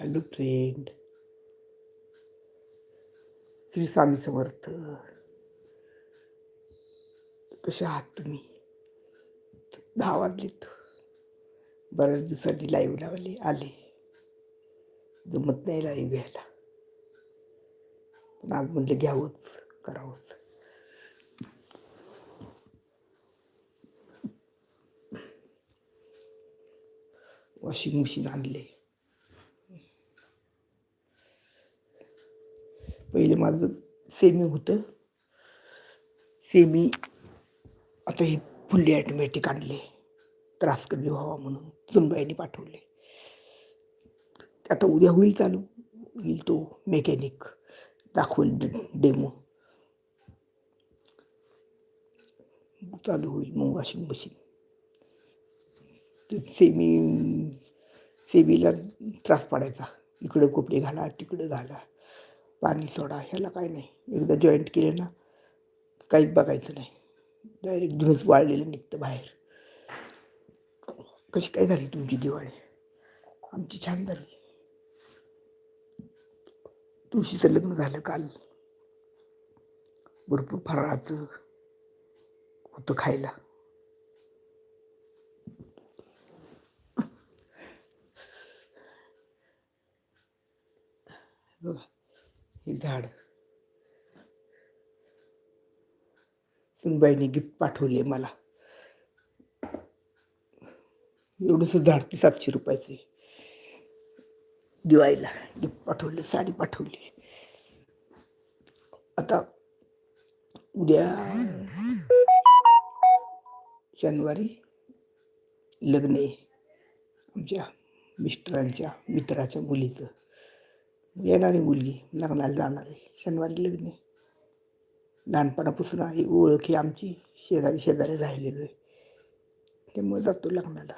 Hello friend. Shri Swami Samarth. कसे आहात तुम्ही? दहा वाजलेत. बऱ्याच दिवसांनी लाईव्ह लावले आले. जमत नाही लाईव्ह घ्यायला. पण आज म्हटलं घ्यावंच करावंच. वॉशिंग मशीन आणले. पहिले माझं सेमी होतं. सेमी आता हे फुल्ली ॲटोमॅटिक आणले. त्रास कमी व्हावा म्हणून सुनबाईने पाठवले. आता उद्या होईल चालू. होईल तो मेकॅनिक दाखवेल डेमो चालू होईल मग वॉशिंग मशीन ते सेमी सेमीला त्रास पाडायचा. इकडं कपडे घाला तिकडं घाला. पाणी सोडा ह्याला काही नाही. एकदा जॉईंट केले ना काहीच बघायचं नाही. डायरेक्ट धुणच वाळलेलं निघतं बाहेर. कशी काय झाली तुमची दिवाळी? आमची छान झाली. तुळशीचं लग्न झालं काल. भरपूर फराळाचं होतं खायला. बघा. हे झाड. सुनबाईने गिफ्ट पाठवले मला. एवढंसं झाड ते सातशे रुपयाचे दिवाळीला गिफ्ट पाठवले साडी पाठवली. आता उद्या शनिवारी लग्न आहे. आमच्या मिस्टरांच्या मित्राच्या मुलीचं. येणारी मुलगी लग्नाला जाणार आहे. शनिवारी लग्न लहानपणापासून ही ओळख ही आमची. शेजारी शेजारी राहिलेलो आहे. त्यामुळे जातो लग्नाला.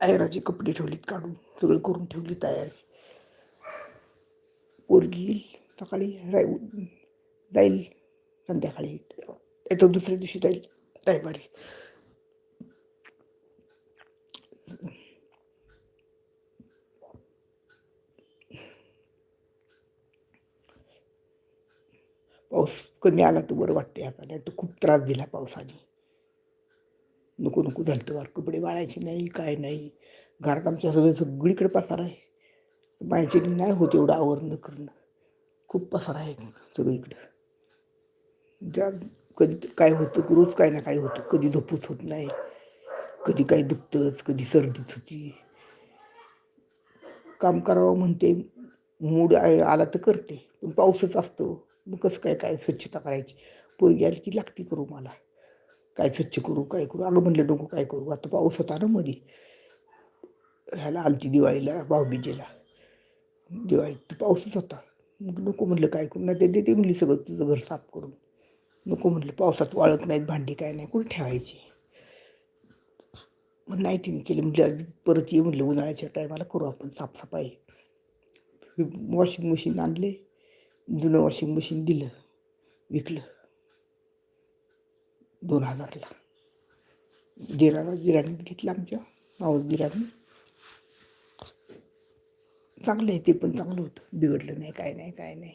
आयराचे कपडे ठेवलीत काढून. सगळं करून ठेवली तयारी. पोरगी येईल. सकाळी राय जाईल. संध्याकाळी येतो दुसऱ्या दिवशी जाईल. रविवारी पाऊस कमी आला तर बरं वाटते आता नाही तर खूप त्रास दिला पावसाने. नको नको झालं तर कपडे वाळायचे नाही काय नाही. घरात आमच्या सगळं सगळीकडे पसार आहे. बायचे नाही होत एवढं आवरणं करणं. खूप पसार आहे सगळीकडं. ज्या कधी काय होतं रोज काय ना काय होतं. कधी झोपूच होत नाही कधी काही दुखतंच कधी सर्दीच होती. काम करावं म्हणते मूड आहे आला तर करते. पण पाऊसच असतो. मग कसं काय काय स्वच्छता करायची? पोरगी आली की लागती करू मला. काय स्वच्छ करू काय करू? अगं म्हणलं नको काय करू? आता पाऊस होता ना मध्ये ह्याला आलती दिवाळीला भाऊबीजेला. दिवाळीत पाऊसच होता. मग नको म्हणलं काय करू? नाही ते देते म्हणली सगळं तुझं घर साफ करून. नको म्हटलं पावसात वाळत नाहीत भांडी काय नाही कुठे ठेवायची? मग नाही तिने केलं. म्हटलं परत ये म्हटलं उन्हाळ्याच्या टायमाला करू आपण साफसफाई. वॉशिंग मशीन आणले. जुनं वॉशिंग मशीन दिलं विकलं. दोन हजारला. दिराला दिराने घेतलं आमच्या मावस दिराने चांगलं आहे ते पण चांगलं होतं. बिघडलं नाही काय नाही काय नाही.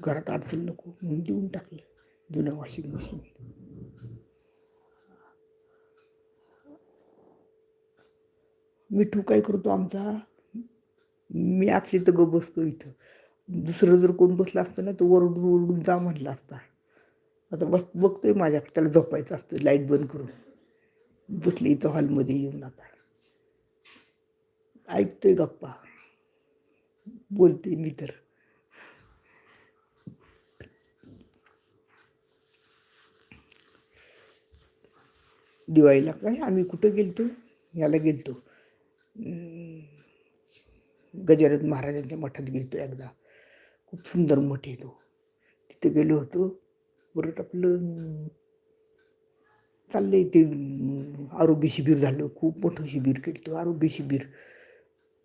घरात अडचण नको म्हणून देऊन टाकलं जुनं वॉशिंग मशीन. मिठू काय करतो आमचा? मी असली तर ग बसतो इथं. दुसरं जर कोण बसलं असतं ना तो ओरडून ओरडून जा म्हणला असता. आता बस बघतोय माझ्या त्याला झोपायचं असतं लाइट बंद करून. बसली इथं हॉलमध्ये येऊन आता. ऐकतोय गप्पा. बोलते मी तर. दिवाळीला काय आम्ही कुठं गेलतो? याला गेलतो. गजानन महाराजांच्या मठात गेलो एकदा. खूप सुंदर मठ आहे तो. तिथे गेलो होतो. परत आपलं चाललंय ते आरोग्य शिबिर झालं. खूप मोठं शिबिर केलं आरोग्य शिबिर.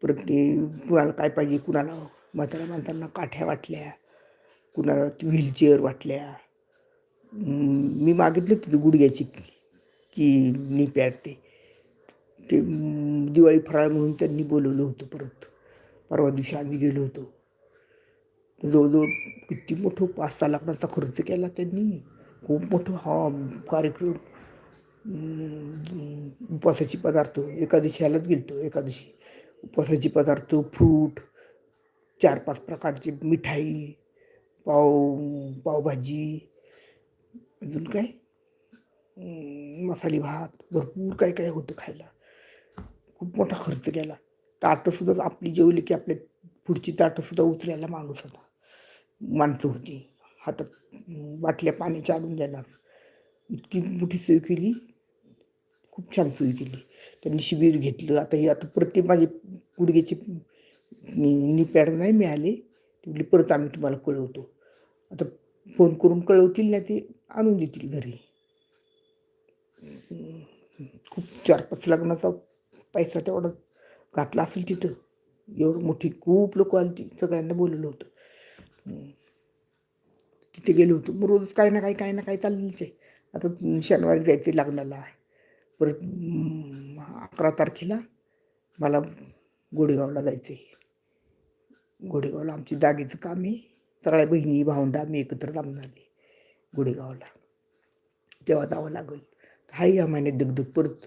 परत ते कुणाला काय पाहिजे कुणाला म्हाताऱ्या माणसांना काठ्या वाटल्या कुणाला व्हीलचेअर वाटल्या. मी मागितलं तिथे गुडघ्याची की नी पॅड ते. ते दिवाळी फराळ म्हणून त्यांनी बोलवलं होतं परत. परवा दिवशी आम्ही गेलो होतो. जवळजवळ किती मोठं पाच सहा लाखांचा खर्च केला त्यांनी. खूप मोठं हा कार्यक्रम उपवासाचे पदार्थ. एकादशी ह्यालाच गेलतो एकादशी. उपवासाचे पदार्थ फ्रूट चार पाच प्रकारचे मिठाई पाव पावभाजी अजून काय? मसाले भात भरपूर काय काय होतं खायला. खूप मोठा खर्च केला. ताटंसुद्धा आपली जेवली की आपल्या पुढची ताटंसुद्धा उचलायला माणूस होता. माणसं होती. हातात बाटल्या पाण्याच्या आणून देणार इतकी मोठी सोय केली. खूप छान सोय केली. त्यांनी शिबिर घेतलं. आता हे आता प्रत्येक माझे गुडघ्याचे निपॅड नाही मिळाले. ते परत आम्ही तुम्हाला कळवतो. आता फोन करून कळवतील ना ते आणून देतील घरी. खूप चार पाच लग्नाचा पैसा तेवढा घातला असेल तिथं. एवढं मोठी खूप लोक आली ती सगळ्यांना बोलवलं होतं. तिथे गेलो होतो. मग रोज काही ना काही काही ना काही चाललेलंच आहे. आता शनिवारी जायचं लग्नाला. परत अकरा तारखेला मला गोडेगावला जायचं आहे. गोडेगावला आमची जागेचं काम आहे. सगळ्या बहिणी भावंडा आम्ही एकत्र जमणार आहे गोडेगावला. तेव्हा जावं लागेल. हाय या महिन्यात दगदग. परत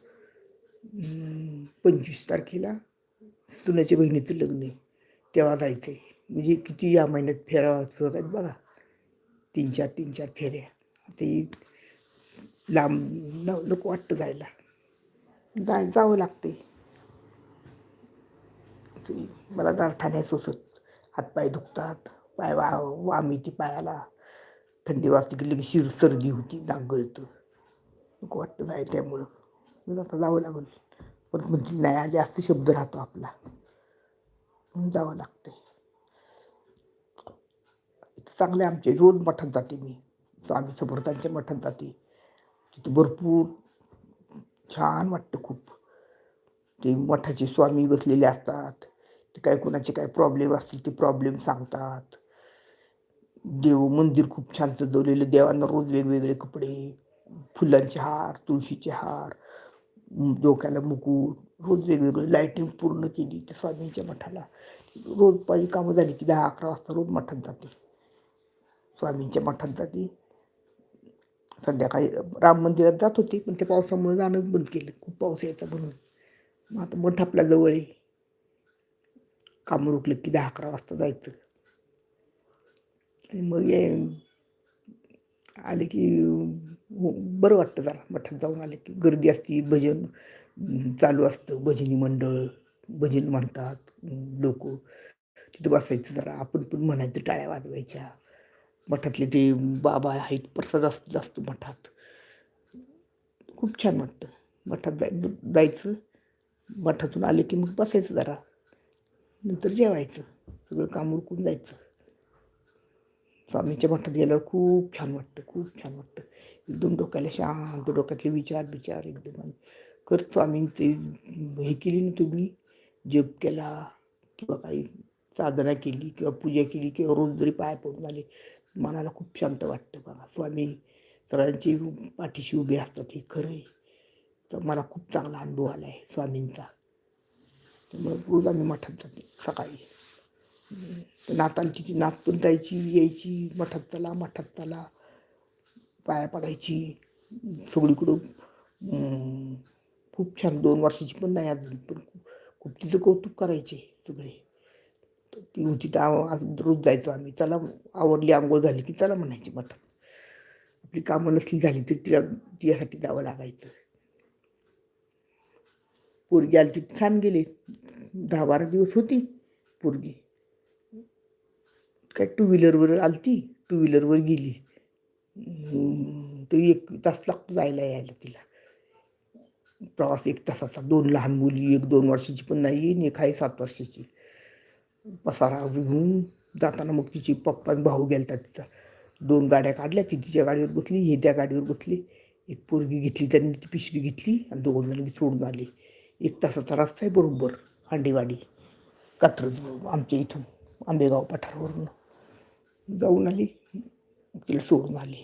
पंचवीस तारखेला सुनाच्या बहिणीचं लग्न आहे. तेव्हा जायचं आहे म्हणजे किती या महिन्यात फेऱ्या फिरत आहेत बघा. तीन चार तीन चार फेऱ्या. ते लांब नको वाटतं जायला. जाय जावं लागते ते मला गारठाण्या सुचत हातपाय दुखतात. पाय वा वाम येते पायाला. थंडी वाजते की लगेच शिर सर्दी होती. नाक गळतं. नको वाटतं जाय त्यामुळं. मला आता जावं लागलं. पण म्हणजे नाही जास्त शब्द राहतो आपला. म्हणून जावं लागते चांगले आमचे रोज मठात जाते मी. स्वामी समर्थांच्या मठात जाते. तिथं भरपूर छान वाटतं खूप. ते मठाचे स्वामी बसलेले असतात. ते काय कोणाचे काय प्रॉब्लेम असतील ते प्रॉब्लेम सांगतात. देव मंदिर खूप छान सजवलेलं देवांना रोज वेगवेगळे कपडे फुलांचे हार तुळशीचे हार. डोक्याला मुकुट रोज वेगवेगळी लाईटिंग पूर्ण केली. त्या स्वामींच्या मठाला. रोज पाहिजे कामं झाली की दहा अकरा वाजता रोज मठात जाते. स्वामींच्या मठात जाते. संध्याकाळी राम मंदिरात जात होते पण त्या पावसामुळे जाणंच बंद केलं. खूप पाऊस यायचा म्हणून. मग आता मठ आपल्या जवळ आहे. कामं रोखलं की दहा अकरा वाजता जायचं. आणि मग ये आले की हो, बरं वाटतं जरा मठात जाऊन आले की गर्दी असती भजन चालू असतं भजनी मंडळ भजन म्हणतात लोक. तिथं बसायचं जरा आपण पण म्हणायचं टाळ्या वाजवायच्या. मठातले ते बाबा आहेत प्रसाद असतो जास्त मठात. खूप छान वाटतं. मठात जाय जायचं मठातून आले की मग बसायचं जरा. नंतर जेवायचं. सगळं काम उरकून जायचं. स्वामींच्या मठात गेल्यावर खूप छान वाटतं खूप छान वाटतं. एकदम डोक्याला शांत डोक्यातले विचार विचार एकदम. कर स्वामींचे हे केली ना तुम्ही जप केला किंवा काही साधना केली किंवा पूजा केली किंवा रोज जरी पाय पडून आले मनाला खूप शांत वाटतं बघा. स्वामी सरांची पाठीशी उभे असतात हे खरं आहे. तर मला खूप चांगला अनुभव आला आहे स्वामींचा त्यामुळे रोज आम्ही मठात जाते सकाळी. नातांची ती नात पण जायची यायची मठात चला मठात चला पाया पडायची सगळीकडं खूप छान. दोन वर्षाची पण नाही अजून पण खूप तिचं कौतुक करायचे सगळे. ती होती तर रोज जायचो आम्ही. चला आवडली आंघोळ झाली की चला म्हणायची मठात. आपली कामं नसली झाली तर तिला तिच्यासाठी जावं लागायचं. पोरगी आली ती छान गेले. दहा बारा दिवस होती पोरगी. काय टू व्हीलरवर आलती टू व्हीलरवर गेली. हम्म, तो एक तास लागतो जायला यायला तिला. प्रवास एक तासाचा दोन लहान मुली एक दोन वर्षाची पण नाही आणि एक आहे सात वर्षाची. पसारा घेऊन जाताना मग तिची पप्पा भाऊ गेलता तिचा दोन गाड्या काढल्या ती तिच्या गाडीवर बसली हे त्या गाडीवर बसली. एक पोरगी घेतली त्यांनी ती पिशवी घेतली आणि दोघं जण सोडून आले. एक तासाचा रस्ता आहे बरोबर हांडेवाडी कात्रज आमच्या इथून आंबेगाव पठारवरून. जाऊन आली. तिला सोडून आली.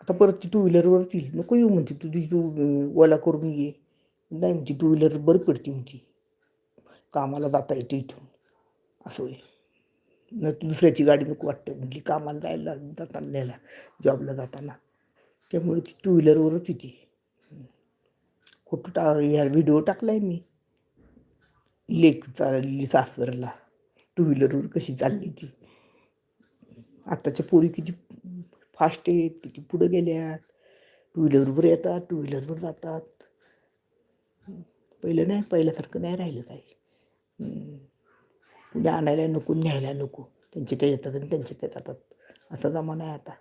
आता परत ती टू व्हीलरवरच येईल. नको येऊ म्हणते. तुझी तू ओला करून ये. नाही म्हणते. टू व्हीलर बरं पडते म्हणती. कामाला जाता येते इथून. असं होय न दुसऱ्याची गाडी नको वाटतं म्हणजे कामाला जायला जाताना न्यायला जॉबला जाताना. त्यामुळे ती टू व्हीलरवरच येते. फोटो टा ह्या व्हिडिओ टाकलाय मी. लेक चालली सासरला टू व्हीलरवर कशी चालली ती. आत्ताच्या पोरी किती फास्ट आहेत किती पुढं गेल्यात. टू व्हीलरवर येतात टू व्हीलरवर जातात. पहिलं नाही पहिल्यासारखं नाही राहिलं काही. कुणी आणायला नको न्यायला नको. त्यांचे ते येतात आणि त्यांचे ते जातात. असा जमाना आहे आता.